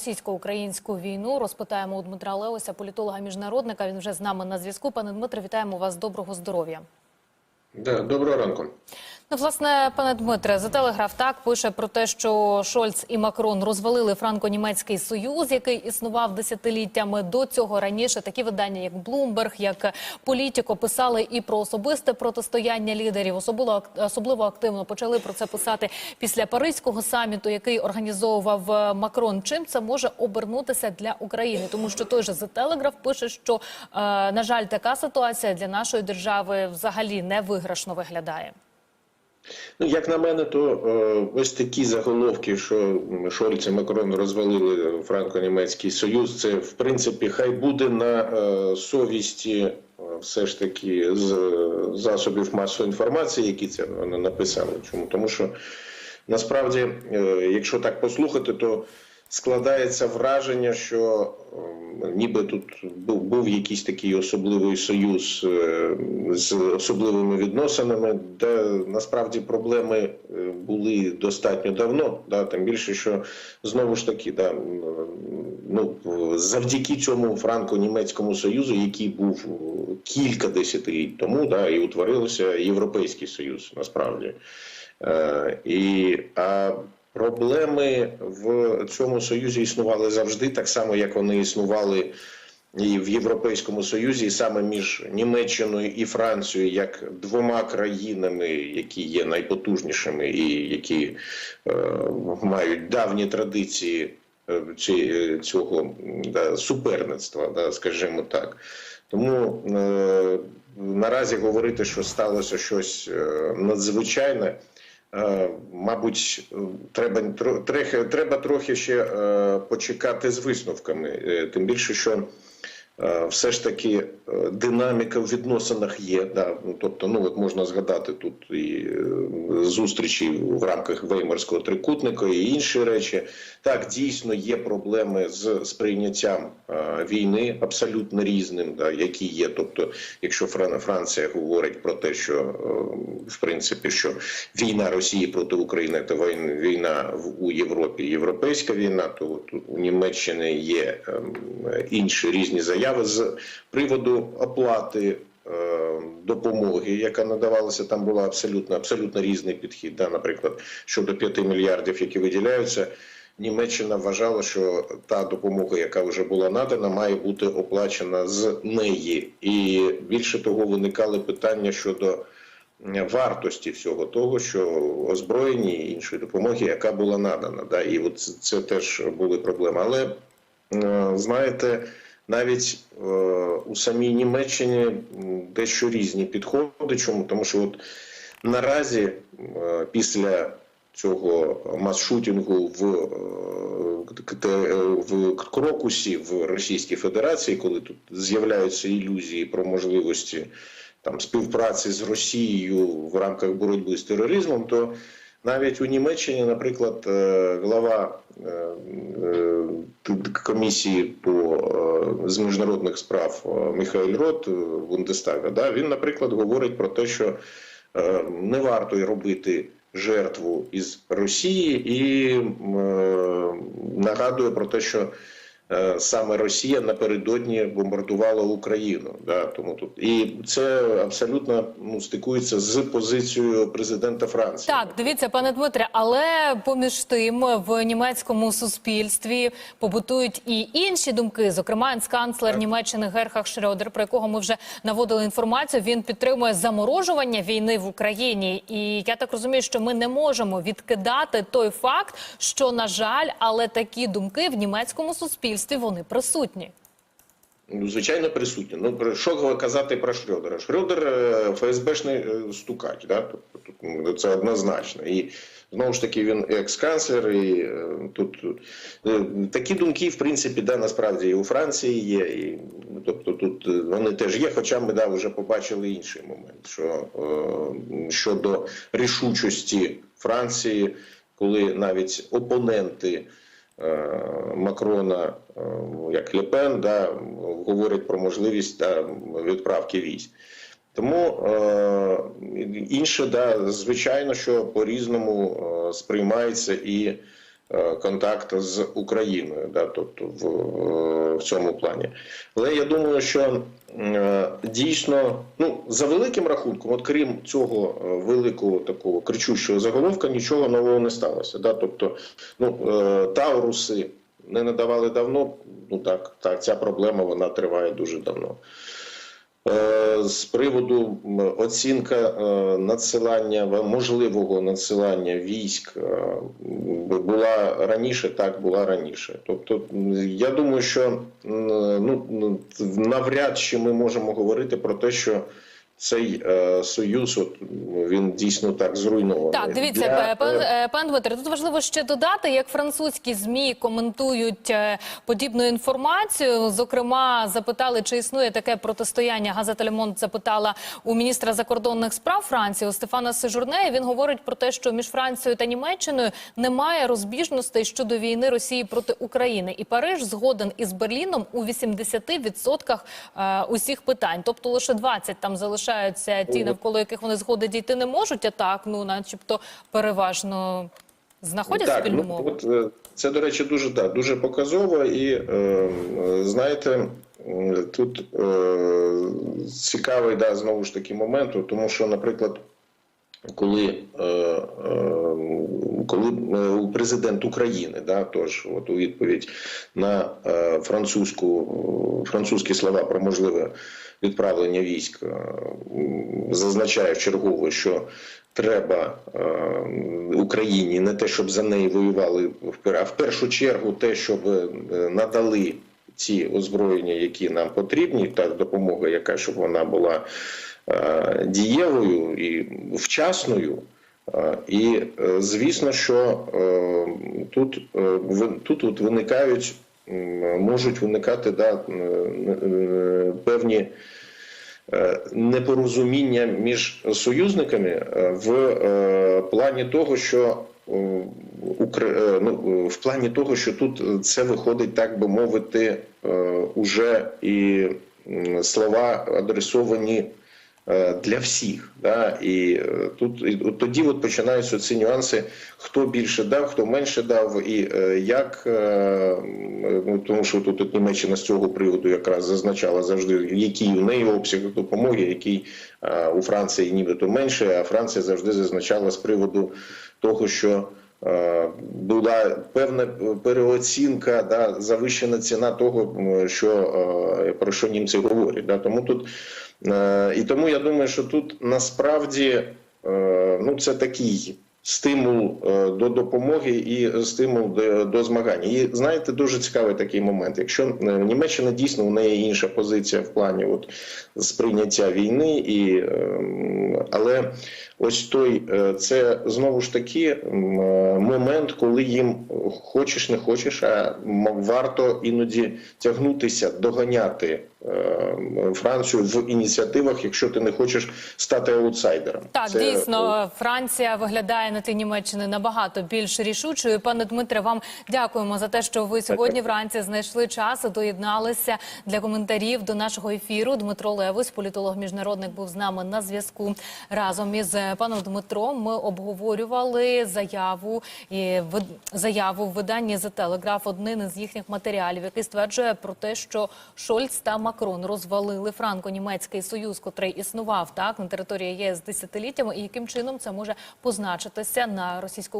Російсько-українську війну розпитаємо у Дмитра Леося, політолога міжнародника. Він вже з нами на зв'язку. Пане Дмитре, вітаємо вас. Доброго здоров'я. Да, доброго ранку. Ну, власне, пане Дмитре, за телеграф так пише про те, що Шольц і Макрон розвалили франко-німецький союз, який існував десятиліттями. До цього раніше такі видання, як Bloomberg, як Політіко, писали і про особисте протистояння лідерів. Особливо особливо активно почали про це писати після паризького саміту, який організовував е, Макрон. Чим це може обернутися для України? Тому що той же The Telegraph пише, що е, на жаль, така ситуація для нашої держави взагалі не виграшно виглядає. Ну, як на мене, то е, ось такі заголовки, що Шольц і Макрон розвалили франко-німецький союз, це в принципі хай буде на е, совісті е, все ж таки з е, засобів масової інформації, які це написали. Чому? Тому що насправді, е, якщо так послухати, то складається враження, що е, ніби тут був, був якийсь такий особливий союз е, з особливими відносинами, де насправді проблеми е, були достатньо давно. Да, тим більше, що знову ж таки, да, ну завдяки цьому франко-німецькому союзу, який був е, кілька десятиліть тому, да, і утворився Європейський Союз, насправді. Е, і а проблеми в цьому союзі існували завжди, так само як вони існували і в Європейському Союзі, і саме між Німеччиною і Францією, як двома країнами, які є найпотужнішими і які е, мають давні традиції е, ці- цього да, суперництва, да, скажімо так. Тому е, наразі говорити, що сталося щось е, надзвичайне. Е, Мабуть, треба трохи, треба трохи ще е, почекати з висновками. Е, Тим більше, що все ж таки динаміка в відносинах є. Да? Ну, тобто, ну от можна згадати тут і зустрічі в рамках Веймарського трикутника і інші речі. Так, дійсно є проблеми з сприйняттям е, війни абсолютно різним, да, які є. Тобто, якщо Франція говорить про те, що е, в принципі що війна Росії проти України війн- війна у Європі, європейська війна, то от у Німеччини є ем, інші різні заяви з приводу оплати. е, Допомоги, яка надавалася, там була абсолютно абсолютно різний підхід. Да, наприклад, щодо 5 мільярдів, які виділяються, Німеччина вважала, що та допомога, яка вже була надана, має бути оплачена з неї. І більше того, виникали питання щодо вартості всього того, що озброєння і іншої допомоги, яка була надана. Да, і от це, теж були проблеми. Але знаєте, навіть е, у самій Німеччині дещо різні підходи. Чому? Тому що от наразі е, після цього мас-шутінгу в, е, те- в Крокусі в Російській Федерації, коли тут з'являються ілюзії про можливості там співпраці з Росією в рамках боротьби з тероризмом, то навіть у Німеччині, наприклад, е, глава е, е, комісії по е, з міжнародних справ е, Михайль Рот е, Бундестага, да, він, наприклад, говорить про те, що е, не варто робити жертву із Росії, і е, нагадує про те, що саме Росія напередодні бомбардувала Україну. Да, тому тут і це абсолютно ну, стикується з позицією президента Франції. Так, дивіться, пане Дмитре, але поміж тим в німецькому суспільстві побутують і інші думки. Зокрема, канцлер Німеччини Герхах Шрёдер, про якого ми вже наводили інформацію. Він підтримує заморожування війни в Україні. І я так розумію, що ми не можемо відкидати той факт, що на жаль, але такі думки в німецькому суспільстві вони присутні. Ну, звичайно, присутні. Ну про що казати про Шрёдера? Шрёдер е, ФСБшний е, стукач, да? тобто ну, це однозначно. І знову ж таки він екс-канцлер, і е, тут такі думки, в принципі, да, насправді і у Франції є. І, ну, тобто тут вони теж є, хоча ми да, вже побачили інший момент, що щодо рішучості Франції, коли навіть опоненти. Е, Макрона, е, як Лепен, да, говорять про можливість да, відправки військ. Тому е, інше, да, звичайно, що по-різному е, сприймається і контакт з Україною, да, тобто в, е, в цьому плані. Але я думаю, що е, дійсно, ну за великим рахунком, от крім цього е, великого такого кричущого заголовка, нічого нового не сталося. Да? Тобто, ну е, Тауруси не надавали давно. Ну так, так, ця проблема вона триває дуже давно. Е, З приводу оцінка е, надсилання можливого надсилання військ е, була раніше, так була раніше. Тобто, я думаю, що ну навряд чи ми можемо говорити про те, що цей е, союз, от він дійсно так зруйнований. Так, дивіться, Для, пан, е, е, пан Дмитре, тут важливо ще додати, як французькі змі коментують е, подібну інформацію. Зокрема, запитали, чи існує таке протистояння. Газета Лемонт запитала у міністра закордонних справ Франції у Стефана Сежурне. Він говорить про те, що між Францією та Німеччиною немає розбіжностей щодо війни Росії проти України, і Париж згоден із Берліном у 80% е, усіх питань. Тобто лише 20 там залишаються ті, навколо яких вони згоди дійти не можуть. А так, ну начебто, переважно знаходять так, спільну ну, мову. От, е, це, до речі, дуже, да, дуже показово. І е, знаєте, тут е, цікавий да, знову ж таки момент, тому що, наприклад, коли, е, е, коли е, президент України, да, тож от у відповідь на е, французьку, французькі слова про можливе відправлення військ, е, зазначає вчергово, що треба е, Україні не те, щоб за неї воювали а в першу чергу те, щоб е, надали ці озброєння, які нам потрібні, та допомога, яка щоб вона була е, дієвою і вчасною. Е, І е, звісно, що е, тут, тут от виникають, можуть виникати да, певні непорозуміння між союзниками в плані того, що ну, в плані того, що тут це виходить, так би мовити, уже і слова адресовані для всіх. Да? І е, тут і тоді от починаються ці нюанси, хто більше дав, хто менше дав, і е, як е, ну, тому, що тут от Німеччина з цього приводу якраз зазначала завжди, який у неї обсяг допомоги, який е, у Франції нібито менше, а Франція завжди зазначала з приводу того, що. Е, Була певна переоцінка, да, завищена ціна того, що е, про що німці говорять. Да. Тому тут Е, І тому я думаю, що тут насправді ну, це такий стимул е, до допомоги і стимул до, змагання. І знаєте, дуже цікавий такий момент. Якщо е, Німеччина дійсно у неї інша позиція в плані от, сприйняття війни, і, ем, але ось той е, це знову ж таки момент, коли їм хочеш не хочеш, а варто іноді тягнутися, доганяти Францію в ініціативах, якщо ти не хочеш стати аутсайдером. Так, Це, е, дійсно, Франція виглядає на тлі Німеччини набагато більш рішучою. Пане Дмитре, вам дякуємо за те, що ви сьогодні вранці знайшли час і доєдналися для коментарів до нашого ефіру. Дмитро Левус, політолог міжнародник, був з нами на зв'язку. Разом із е, паном Дмитром ми обговорювали заяву і вид- заяву в виданні The Telegraph, один із їхніх матеріалів, який стверджує про те, що Шольц та Макрон розвалили франко-німецький союз, котрий існував так на території ЄС десятиліттями, і яким чином це може позначитися на російсько